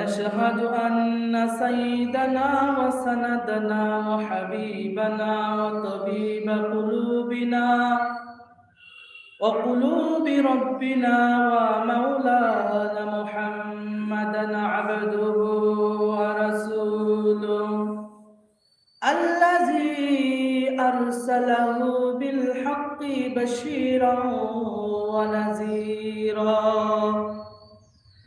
ونشهد أن سيدنا وسندنا وحبيبنا وطبيب قلوبنا وقلوب ربنا ومولانا محمدا عبده ورسوله الذي أرسله بالحق بشيرا ونذيرا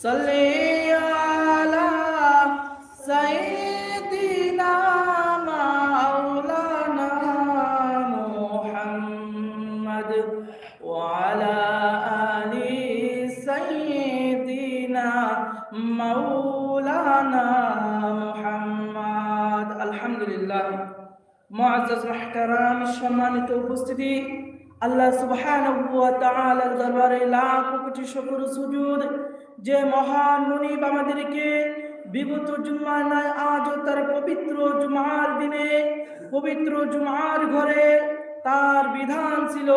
صل على سيدنا مولانا محمد وعلى آل سيدنا مولانا محمد الحمد لله معزز محترم সম্মানিত উপস্থিতি আল্লাহ সুবহানাহু ওয়া তাআলার দরবারে লাখ কোটি শুকর সুজুদ যে মহান মনিব আমাদেরকে বিগত জুম্মার নয় আজও তার পবিত্র জুমার দিনে, পবিত্র জুমার ঘরে তার বিধান ছিল,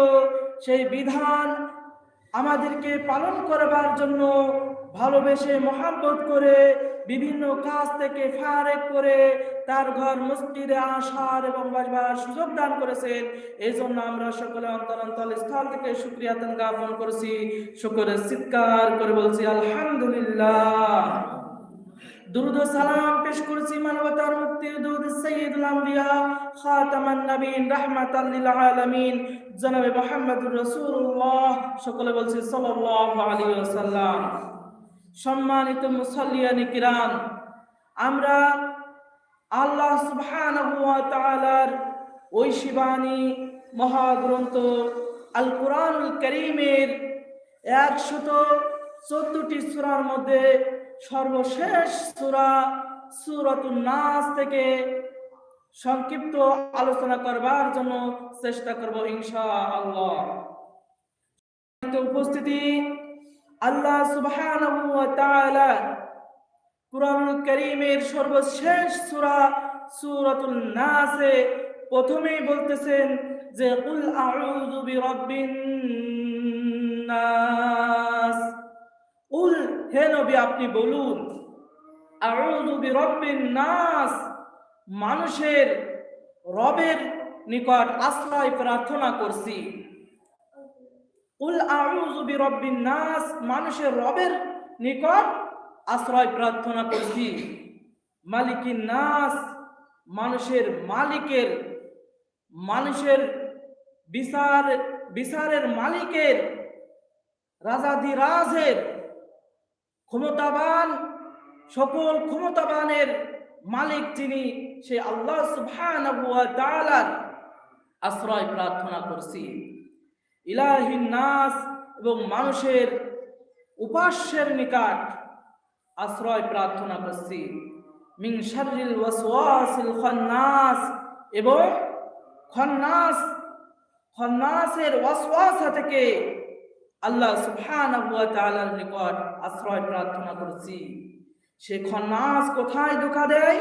সেই বিধান আমাদেরকে পালন করবার জন্য ভালোবেসে মহাব্বত করে বিভিন্ন কাজ থেকে ফারেক করে তার ঘর মসজিদে আসার এবং বাসবার সুযোগ দান করেছেন। এই জন্য আমরা সকলে অন্তরান্তল অন্তর স্থল থেকে সুক্রিয়া জ্ঞাপন করেছি। শুকরের চিৎকার করে বলছি, আলহামদুলিল্লাহ। দুরুদ সালাম পেশ করেছি মানবতার মুক্তির দুরুদ সাইয়্যিদুল আম্বিয়া, খাতামান নবীন, রাহমাতাল লিল আলামিন। জনাবে মুহাম্মদুর রাসূলুল্লাহ, সকলে বলছে সাল্লাল্লাহু আলাইহি ওয়াসাল্লাম। সম্মানিত মুসাল্লিয়ান কিরাম, আমরা আল্লাহ সুবহানাহু ওয়া তাআলার ওই শিবানী মহাগ্রন্থ আল কোরআনুল করিমের একশত চোদ্দটি সূরার মধ্যে সর্বশেষ সূরা সূরাতুন নাস থেকে সংক্ষিপ্ত আলোচনা করবার জন্য চেষ্টা করব ইনশাআল্লাহ। উপস্থিতি, আল্লাহ সুবহানাহু ওয়া তাআলা কুরআনুল কারীমের সর্বশেষ সূরা সূরাতুল নাসে প্রথমেই বলতেছেন যে, কুল আউযু বিরাব্বিন নাস। হে নবী, আপনি বলুন নাস, মানুষের রবের নিকট আশ্রয় প্রার্থনা করছি। উল আউযু বিরাব্বিন নাস, মানুষের রবের নিকট আশ্রয় প্রার্থনা করছি। মালিকিন নাস, মানুষের মালিকের, মানুষের বিচার, বিচারের মালিকের, রাজাধিরাজের ক্ষমতাবান, সকল ক্ষমতাবানের মালিক যিনি, সে আল্লাহ সুবহানাহু আশ্রয় প্রার্থনা করছি। ইলাহিন নাস এবং মানুষের উপাস্যের নিকট আশ্রয় প্রার্থনা করছি। মিন শাররিল ওয়াসওয়াসিল খান্নাস এবং খন্নাস, খন্নাসের ওয়াসওয়াসা থেকে আল্লাহ ওয়া নিকট আশ্রয় প্রার্থনা করছি। সে খন্নাস কোথায় ধোকা দেয়?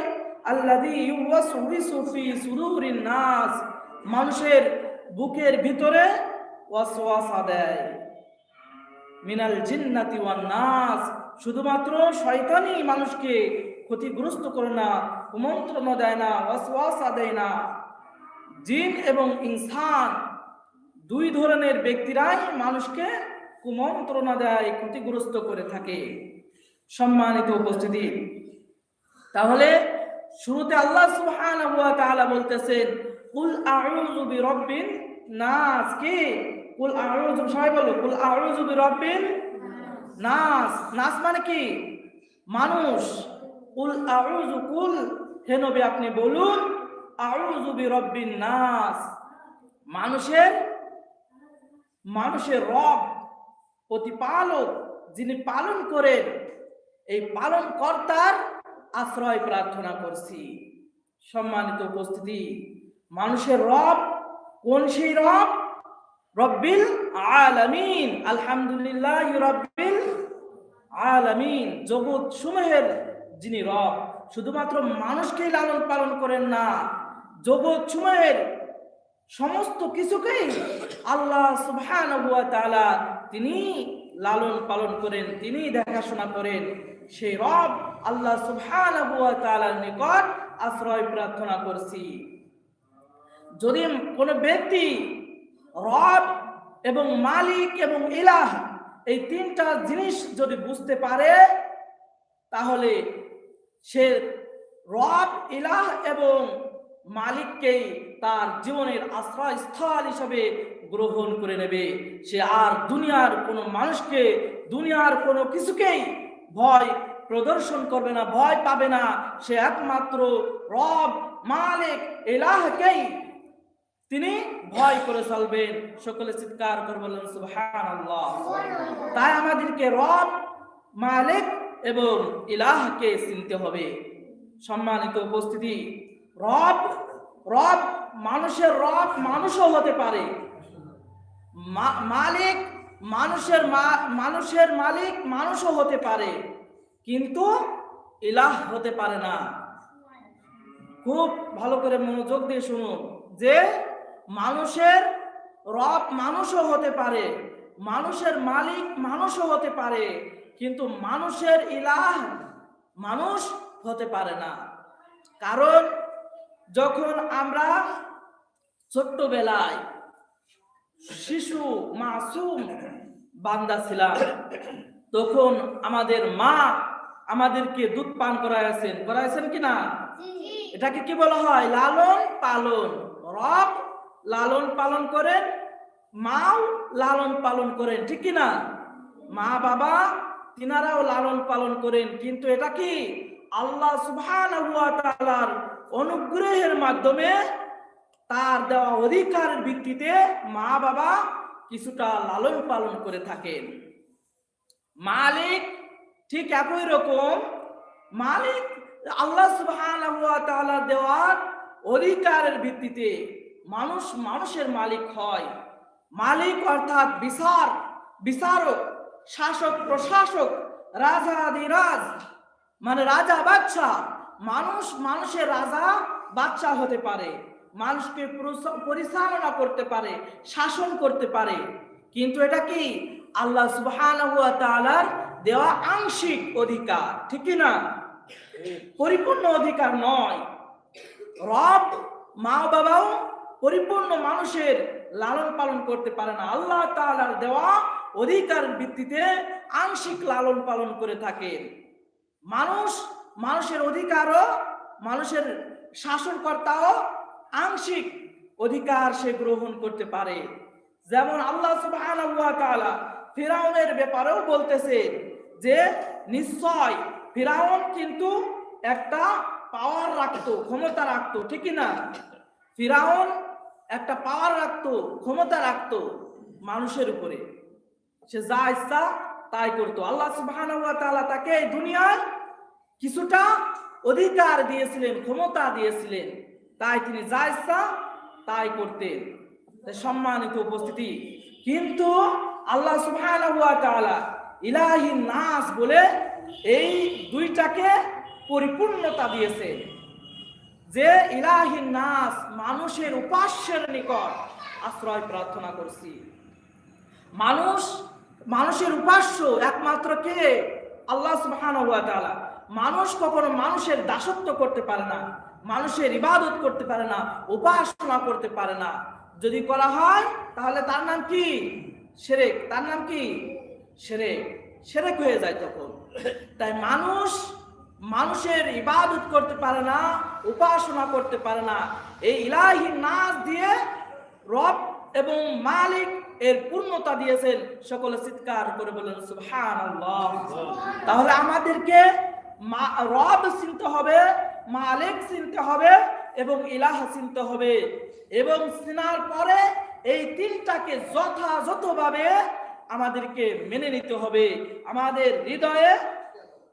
নাস। মানুষের বুকের ভিতরে ওয়াসওয়াসা দেয়। মিনাল জিন্নাতি ওয়ান নাস। শুধুমাত্র শয়তানই মানুষকে ক্ষতিগ্রস্ত করে না কুমন্ত্রণা দেয় না, ওয়াসওয়াসা দেয় না। জিন এবং ইনসান দুই ধরনের ব্যক্তিরাই মানুষকে কুমন্ত্রণা দেয় ক্ষতিগ্রস্ত করে থাকে। সম্মানিত উপস্থিতি। তাহলে শুরুতে আল্লাহ তাআলা বলতেছেন, কুল আউযু বিরাব্বিন নাস। কে? কুল আউযু, সবাই বলো, কুল আউযু বিরাব্বিন নাস। নাস মানে কি? মানুষ। কুল আউযু, কুল, হে নবী আপনি বলুন, আউযু বিরাব্বিন নাস। মানুষের মানুষের রব। প্রতিপালক যিনি পালন করেন, এই পালন কর্তার আশ্রয় প্রার্থনা করছি। সম্মানিত উপস্থিতি, মানুষের রব কোন সেই রব? রব্বিল আলামিন, আলহামদুলিল্লাহ রব্বিল আলামিন জগৎ সমূহের যিনি রব, শুধুমাত্র মানুষকেই লালন পালন করেন না জগৎ সমূহের সমস্ত কিছুকেই আল্লাহ সুবহানাহু ওয়া তাআলা তিনি লালন পালন করেন, তিনি দেখাশোনা করেন। সেই রব আল্লাহ তাআলার নিকট আশ্রয় প্রার্থনা করছি। যদি কোনো ব্যক্তি রব এবং মালিক এবং ইলাহ এই তিনটা জিনিস যদি বুঝতে পারে, তাহলে সে রব, ইলাহ এবং মালিককেই তার জীবনের আশ্রয়স্থল হিসাবে গ্রহণ করে নেবে। সে আর দুনিয়ার কোনো মানুষকে, দুনিয়ার কোনো কিছুকেই ভয় প্রদর্শন করবে না, ভয় পাবে না। সে একমাত্র রব, মালিক, এলাহকেই তিনি ভয় করে চলবেন সকলে চিৎকার করে বললেন তাই আমাদেরকে রব, মালিক এবং ইলাহকে চিনতে হবে। সম্মানিত উপস্থিতি, রব রব মানুষের রব মানুষও হতে পারে। মালিক মানুষের মানুষের মালিক মানুষও হতে পারে, কিন্তু ইলাহ হতে পারে না। খুব ভালো করে মনোযোগ দিয়ে শুনুন, যে মানুষের রব মানুষও হতে পারে, মানুষের মালিক মানুষও হতে পারে, কিন্তু মানুষের ইলাহ মানুষ হতে পারে না। কারণ যখন আমরা ছোট্টবেলায় শিশু মাসুম বান্দা ছিলাম। তখন আমাদের মা আমাদেরকে দুধ পান করাইছেন করাইছেন কি না? এটাকে কি বলা হয়? লালন পালন। রব লালন পালন করেন মাও লালন পালন করেন। ঠিক কি না? মা বাবা তিনারাও লালন পালন করেন। কিন্তু এটা কি? আল্লাহ সুবহানাহু ওয়া অনুগ্রহের মাধ্যমে তার দেওয়া অধিকারের ভিত্তিতে মা বাবা কিছুটা লালন পালন করে থাকেন। মালিক ঠিক একই রকম। মালিক আল্লাহ ওয়া দেওয়ার অধিকারের ভিত্তিতে মানুষ মানুষের মালিক হয়। মালিক অর্থাৎ বিচার, বিচারক, শাসক, প্রশাসক, রাজা আদিরাজ মানে রাজা বাচ্চা মানুষ মানুষের রাজা বাচ্চা হতে পারে। মানুষকে পরিচালনা করতে পারে, শাসন করতে পারে। কিন্তু এটা কি? আল্লাহ ওয়া দেওয়া আংশিক অধিকার, ঠিক না? পরিপূর্ণ অধিকার নয়। রব মা বাবাও পরিপূর্ণ মানুষের লালন পালন করতে পারে না। আল্লাহ তাআলার দেওয়া অধিকার ভিত্তিতে আংশিক লালন পালন করে থাকেন। মানুষ মানুষের অধিকারও, মানুষের শাসনকর্তাও আংশিক অধিকার সে গ্রহণ করতে পারে। যেমন আল্লাহ ফিরাউনের ব্যাপারেও বলতেছে যে, নিশ্চয় ফিরাউন কিন্তু একটা পাওয়ার রাখতো, ক্ষমতা রাখতো ঠিক না? ফিরাউন একটা পাওয়ার রাখতো, ক্ষমতা রাখতো মানুষের উপরে। সে যা ইচ্ছা তাই করতো। আল্লাহ তাআলা তাকে দুনিয়ায় কিছুটা অধিকার দিয়েছিলেন, ক্ষমতা দিয়েছিলেন। তাই তিনি যা ইচ্ছা তাই করতেন সম্মানিত উপস্থিতি। কিন্তু আল্লাহ ইলাহি নাস বলে এই দুইটাকে পরিপূর্ণতা দিয়েছে। যে ইলাহি নাস মানুষের উপাস্যের নিকট আশ্রয় প্রার্থনা করছি। মানুষ, মানুষের উপাস্য একমাত্র কে? আল্লাহ তাআলা। মানুষ কখনো মানুষের দাসত্ব করতে পারে না। মানুষের ইবাদত করতে পারে না উপাসনা করতে পারে না। যদি করা হয় তাহলে তার নাম কি? সেরেক। তার নাম কি? সেরেক। সেরেক হয়ে যায় তখন। তাই মানুষ মানুষের ইবাদত করতে পারে না উপাসনা করতে পারে না। এই ইলাহি নাচ দিয়ে রব এবং মালিক এর পূর্ণতা দিয়েছেন। সকলে চিৎকার করে বলেন সুবহানাল্লাহ। তাহলে আমাদেরকে রব চিনতে হবে মালিক চিনতে হবে এবং ইলাহ চিনতে হবে। এবং চিনার পরে এই তিনটাকে যথাযথভাবে আমাদেরকে মেনে নিতে হবে। আমাদের হৃদয়ে,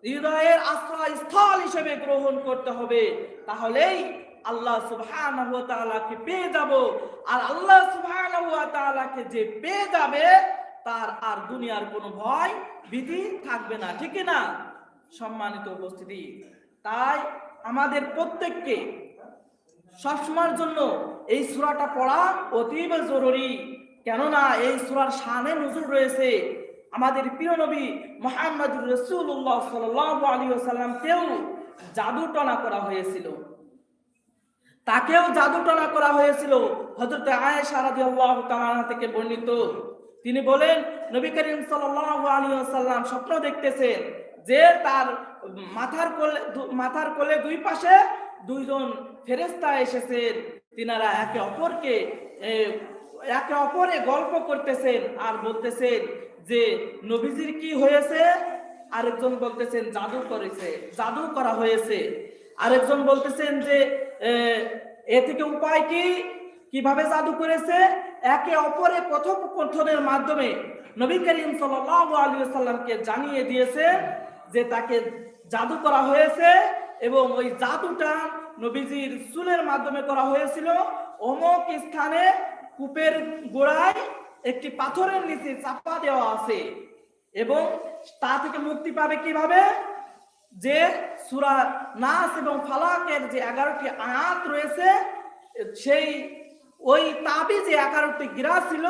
হৃদয়ের আশ্রয় স্থল হিসেবে গ্রহণ করতে হবে। তাহলেই আল্লাহ সুবহানাহু পেয়ে যাব। আর আল্লাহ সুবহানাহু যে পেয়ে যাবে, তার আর দুনিয়ার কোনো ভয় ভীতি থাকবে না। ঠিক না? সম্মানিত উপস্থিতি। তাই আমাদের প্রত্যেককে সবসময়ের জন্য এই সূরাটা পড়া অতীব জরুরি। কেননা এই সূরার শানে নজর রয়েছে আমাদের প্রিয় নবী মোহাম্মদ রসুল্লাহ সাল্লাল্লাহু আলাইহি ওয়াসাল্লামকেও জাদু টনা করা হয়েছিল। তাকেও জাদু টনা করা হয়েছিল হযরত আয়েশা রাদিয়াল্লাহু তাআলা থেকে বর্ণিত। তিনি বলেন, নবী করিম সাল্লাল্লাহু আলাইহি ওয়াসাল্লাম স্বপ্ন দেখতেছেন যে তার মাথার কোলে মাথার কোলে দুই পাশে দুইজন ফেরেশতা এসেছেন তিনারা একে অপরকে একে অপরে গল্প করতেছেন আর বলতেছেন যে নবীজির কি হয়েছে? আরেকজন বলতেছেন জাদু করেছে জাদু করা হয়েছে। আরেকজন বলতেছেন যে এ, থেকে উপায় কি? কীভাবে জাদু করেছে? একে অপরে কথোপকথনের মাধ্যমে নবী করিম সাল্লাল্লাহু আলাইহি সাল্লামকে জানিয়ে দিয়েছে যে তাকে জাদু করা হয়েছে এবং ওই জাদুটা নবীজির চুলের মাধ্যমে করা হয়েছিল। অমুক স্থানে কূপের গোড়ায় একটি পাথরের নিচে চাপা দেওয়া আছে এবং তা থেকে মুক্তি পাবে কীভাবে? যে সুরা নাস এবং ফালাকের যে এগারোটি আয়াত রয়েছে, সেই ওই তাবিজে এগারোটি গিরা ছিল,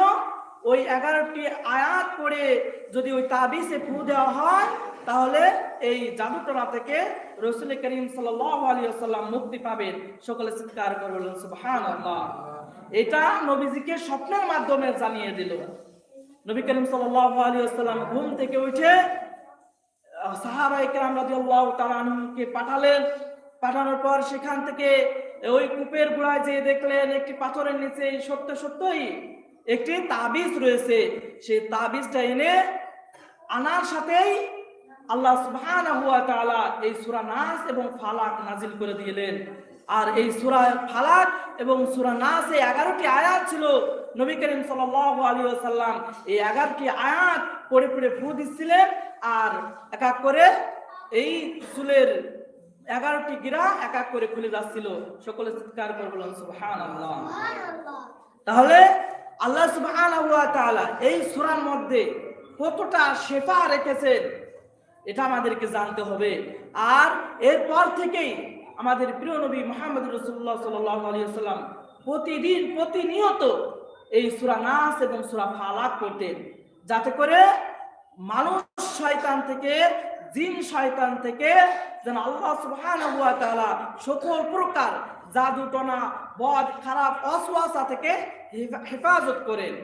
ওই এগারোটি আয়াত করে যদি ওই তাবিজে ফু দেওয়া হয় তাহলে এই জাদুটনা থেকে রসুল করিম ওয়াসাল্লাম মুক্তি পাবেন। সকলে চিৎকার করে সুবহানাল্লাহ। এটা নবীজিকে স্বপ্নের মাধ্যমে জানিয়ে দিল। নবী করিম ওয়াসাল্লাম ঘুম থেকে উঠে সাহাবা ইকরাম রাদিয়াল্লাহু তাআলা পাঠালেন। পাঠানোর পর সেখান থেকে ওই কূপের গোড়ায় যে দেখলেন, একটি পাথরের নিচে সত্য সত্যই একটি তাবিজ রয়েছে। সেই তাবিজটা এনে আনার সাথেই আল্লাহ তাআলা এই সূরা নাস এবং ফালাক নাজিল করে দিলেন। আর এই সূরা ফালাক এবং সূরা নাস 11টি আয়াত ছিল। নবী করিম সাল্লাল্লাহু আলাইহি ওয়াসাল্লাম এই 11টি আয়াত পড়ে পড়ে ফু দিচ্ছিলেন। আর এক এক করে এই চুলের এগারোটি গিরা এক এক করে খুলে যাচ্ছিল। সকলে চিৎকার করে বললাম বললেন সুবহানাল্লাহ। তাহলে আল্লাহ তাআলা এই সূরার মধ্যে কতটা শেফা রেখেছেন? এটা আমাদেরকে জানতে হবে। আর এরপর থেকেই আমাদের প্রিয় নবী মোহাম্মদ রসুল্লাহ আলাইহি প্রতিদিন, প্রতিনিয়ত এই সুরা নাস এবং সুরা ফালাক করতেন যাতে করে মানুষ শয়তান থেকে, জিন শয়তান থেকে যেন আল্লাহ তাআলা সকল প্রকার জাদুটনা বদ, খারাপ অসওয়াসা থেকে হেফাজত করেন।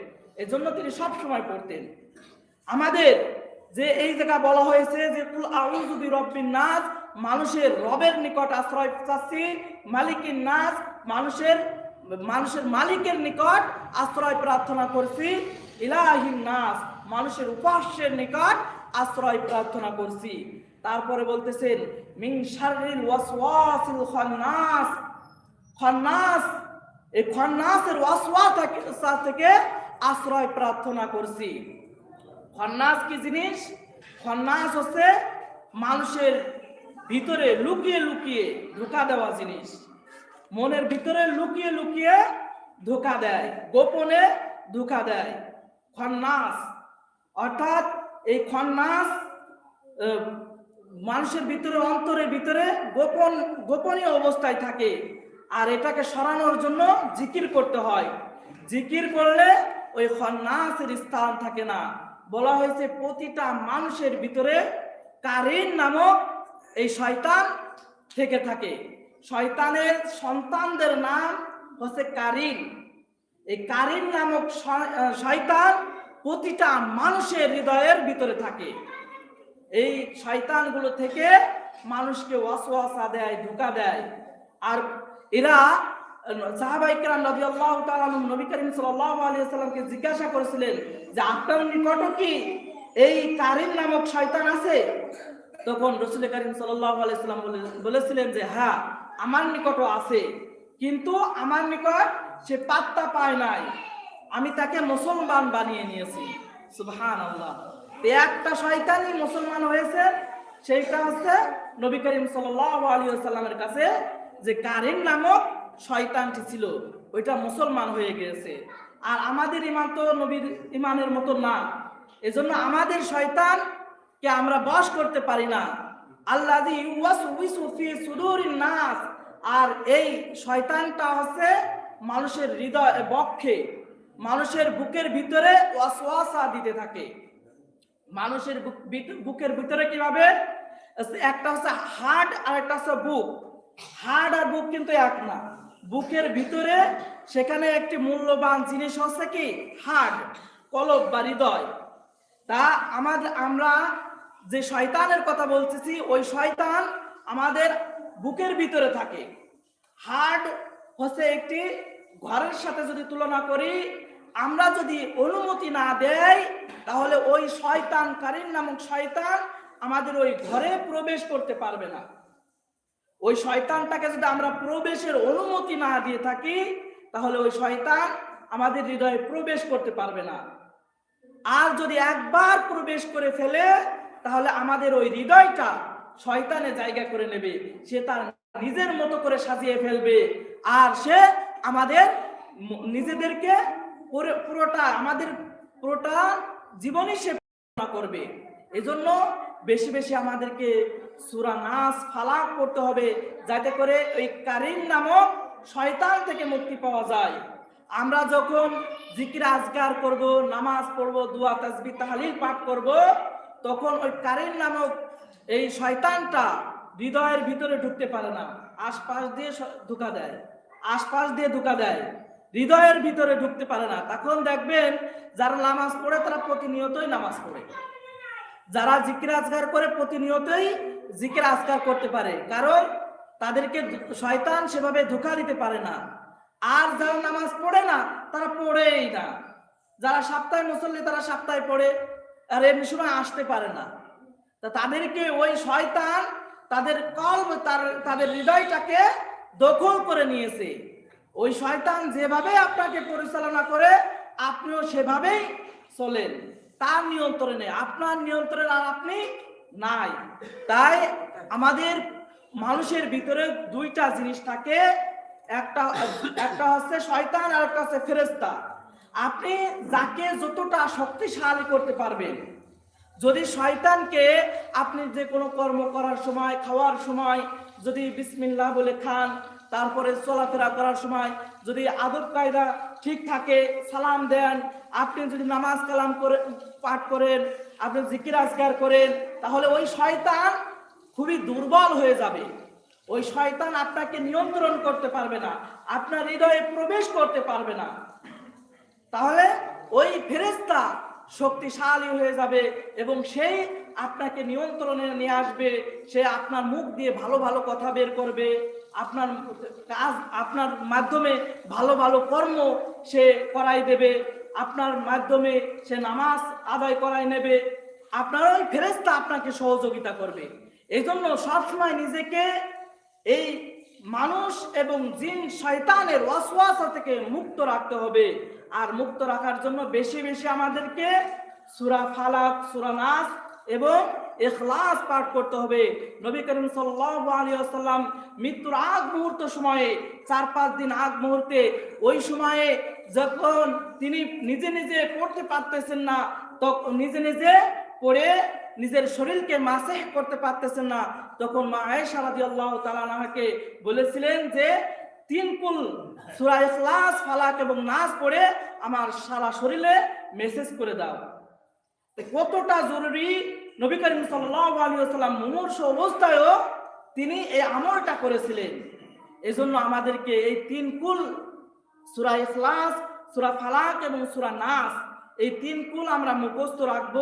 এজন্য তিনি সব সময় পড়তেন। আমাদের যে এই জায়গা বলা হয়েছে যে, কুল আউযু বিরব্বিন নাস মানুষের রবের নিকট আশ্রয় চাচ্ছি। মালিকের নাস, মানুষের মানুষের মালিকের নিকট আশ্রয় প্রার্থনা করছি। ইলাহিন নাস, মানুষের উপাস্যের নিকট আশ্রয় প্রার্থনা করছি। তারপরে বলতেছেন, মিন শাররিল ওয়াসওয়াসিল খান্নাস খন্নাস, এই খন্নাসের ওয়াসওয়া থেকে থেকে আশ্রয় প্রার্থনা করছি। খন্নাস কি জিনিস? খন্নাস হচ্ছে মানুষের ভিতরে লুকিয়ে লুকিয়ে ধোকা দেওয়া জিনিস। মনের ভিতরে লুকিয়ে লুকিয়ে ধোকা দেয়, গোপনে ধোকা দেয়। খন্নাস, অর্থাৎ এই খন্নাস মানুষের ভিতরে, অন্তরের ভিতরে গোপন, গোপনীয় অবস্থায় থাকে। আর এটাকে সরানোর জন্য জিকির করতে হয়। জিকির করলে ওই খন্নাসের স্থান থাকে না। বলা হয়েছে প্রতিটা মানুষের ভিতরে কারিন নামক এই শয়তান থেকে থাকে। শয়তানের সন্তানদের নাম হচ্ছে কারিন। এই কারিন নামক শয়তান প্রতিটা মানুষের হৃদয়ের ভিতরে থাকে। এই শয়তানগুলো থেকে মানুষকে ওয়াসওয়াসা দেয়, ধোকা দেয়। আর এরা সাহাবাইকরাম করিম সাল্লাল্লাহু আলাইহি জিজ্ঞাসা করেছিলেন যে, আপনার নিকট কি এই কারিন নামক শয়তান আছে? তখন রসুল করিম বলে- বলেছিলেন যে হ্যাঁ আমার নিকটও আছে। কিন্তু আমার নিকট সে পাত্তা পায় নাই। আমি তাকে মুসলমান বানিয়ে নিয়েছি। সুবহান আল্লাহ একটা শয়তানই মুসলমান হয়েছে, সেইটা হচ্ছে নবী করিম সাল্লাল্লাহু আলাইহি ওয়াসাল্লামের কাছে যে কারিন নামক শয়তানটি ছিল, ওইটা মুসলমান হয়ে গিয়েছে। আর আমাদের ইমান তো নবীর ইমানের মতো না। এজন্য আমাদের শয়তান কে আমরা বশ করতে পারি না। সুদুরিন নাস। আর এই শয়তানটা হচ্ছে মানুষের হৃদয় বক্ষে, মানুষের বুকের ভিতরে ওয়াসওয়াসা দিতে থাকে। মানুষের বুকের ভিতরে কীভাবে? একটা হচ্ছে হার্ট আর একটা হচ্ছে বুক। হার্ট আর বুক কিন্তু এক না। বুকের ভিতরে সেখানে একটি মূল্যবান জিনিস হচ্ছে কি? হার্ট কলব বা হৃদয়। তা আমাদের আমরা যে শয়তানের কথা বলতেছি, ওই শয়তান আমাদের বুকের ভিতরে থাকে। হার্ট হচ্ছে একটি ঘরের সাথে যদি তুলনা করি, আমরা যদি অনুমতি না দেই, তাহলে ওই শয়তান কারিন নামক শয়তান আমাদের ওই ঘরে প্রবেশ করতে পারবে না। ওই শয়তানটাকে যদি আমরা প্রবেশের অনুমতি না দিয়ে থাকি, তাহলে ওই শয়তান আমাদের হৃদয়ে প্রবেশ করতে পারবে না। আর যদি একবার প্রবেশ করে ফেলে, তাহলে আমাদের ওই হৃদয়টা শয়তানে জায়গা করে নেবে। সে তার নিজের মতো করে সাজিয়ে ফেলবে। আর সে আমাদের নিজেদেরকে পুরোটা, আমাদের পুরোটা জীবনই সে করবে। এজন্য বেশি বেশি আমাদেরকে সুরা নাস ফালাক করতে হবে, যাতে করে ওই কারিম নামক শয়তান থেকে মুক্তি পাওয়া যায়। আমরা যখন জিকির আজগার করব, নামাজ পড়ব, দুয়া তাসবি তাহলিল পাঠ করব, তখন ওই কারিম নামক এই শয়তানটা হৃদয়ের ভিতরে ঢুকতে পারে না। আশপাশ দিয়ে ধোকা দেয়। আশপাশ দিয়ে ধোকা দেয়। হৃদয়ের ভিতরে ঢুকতে পারে না। তখন দেখবেন যারা নামাজ পড়ে, তারা প্রতিনিয়তই নামাজ পড়ে। যারা জিকির আজগার করে প্রতিনিয়তই জিকির আজগার করতে পারে, কারণ তাদেরকে শয়তান সেভাবে ধোকা দিতে পারে না। আর যারা নামাজ পড়ে না, তারা পড়েই না। যারা সপ্তাহে মুসল্লি, তারা সপ্তাহে পড়ে, আর এমনি সময় আসতে পারে না। তা তাদেরকে ওই শয়তান তাদের কল্প তার, তাদের হৃদয়টাকে দখল করে নিয়েছে। ওই শয়তান যেভাবে আপনাকে পরিচালনা করে, আপনিও সেভাবেই চলেন। তার নিয়ন্ত্রণে নেই, আপনার নিয়ন্ত্রণে আর আপনি নাই। তাই আমাদের মানুষের ভিতরে দুইটা জিনিস থাকে, একটা একটা হচ্ছে শয়তান আর একটা হচ্ছে ফেরেস্তা আপনি যাকে যতটা শক্তিশালী করতে পারবেন, যদি শয়তানকে আপনি যে কোনো কর্ম করার সময়, খাওয়ার সময় যদি বিসমিল্লাহ বলে খান তারপরে চলাফেরা করার সময় যদি আদব কায়দা ঠিক থাকে, সালাম দেন, আপনি যদি নামাজ কালাম করে, পাঠ করেন, আপনি জিকির আজগার করেন, তাহলে ওই শয়তান খুবই দুর্বল হয়ে যাবে। ওই শয়তান আপনাকে নিয়ন্ত্রণ করতে পারবে না, আপনার হৃদয়ে প্রবেশ করতে পারবে না। তাহলে ওই ফেরেস্তা শক্তিশালী হয়ে যাবে এবং সেই আপনাকে নিয়ন্ত্রণে নিয়ে আসবে, সে আপনার মুখ দিয়ে ভালো ভালো কথা বের করবে। আপনার কাজ, আপনার মাধ্যমে ভালো ভালো কর্ম সে করাই দেবে, আপনার মাধ্যমে সে নামাজ আদায় করাই নেবে, আপনার ওই ফেরেস্তা আপনাকে সহযোগিতা করবে। এই জন্য সবসময় নিজেকে এই মানুষ এবং জিন শয়তানের ওয়াসওয়াসা থেকে মুক্ত রাখতে হবে। আর মুক্ত রাখার জন্য বেশি বেশি আমাদেরকে সুরা ফালাক, সুরা নাস এবং ইখলাস পাঠ করতে হবে। নবী করিম সাল্লাল্লাহু আলাইহি ওয়াসাল্লাম মৃত্যুর আগ মুহূর্ত সময়ে, চার, পাঁচ দিন আগ মুহূর্তে, ওই সময়ে যখন তিনি নিজে নিজে পড়তে পারতেছেন না, তখন নিজে নিজে পড়ে নিজের শরীরকে মাসেহ করতে পারতেছেন না, তখন মা আয়েশা রাদিয়াল্লাহু তাআলা আনহাকে বলেছিলেন যে, তিন কুল সূরা ইখলাস, ফালাক এবং নাস পড়ে আমার সারা শরীরে মেসেজ করে দাও। কতটা জরুরি? নবী করিম আলাইহি মুমূর্ষ অবস্থায়ও তিনি এই আমলটা করেছিলেন। এজন্য আমাদেরকে এই তিন কুল, সুরা ইখলাস, সুরা ফালাক এবং সুরা নাস, এই তিন কুল আমরা মুখস্থ রাখব,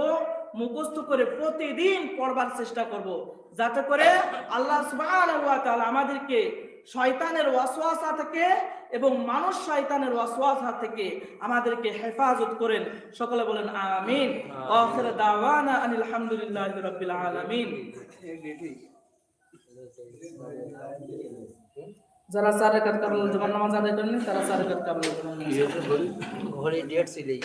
মুখস্থ করে প্রতিদিন পড়বার চেষ্টা করব। যাতে করে আল্লাহ তাআলা আমাদেরকে শয়তানের ওয়াসওয়াসা থেকে এবং মানুষ শয়তানের ওয়াসওয়াসা থেকে আমাদেরকে হেফাজত করেন সকলে বলেন আমিন আখির দাওয়ানা আনিল হামদুলিল্লাহি রাব্বিল আলামিন যারা চার রাকাত কাবুল জমান নামাজ আদায় করেন তারা চার রাকাত কাবুল घोड़ी डेढ़ सी ली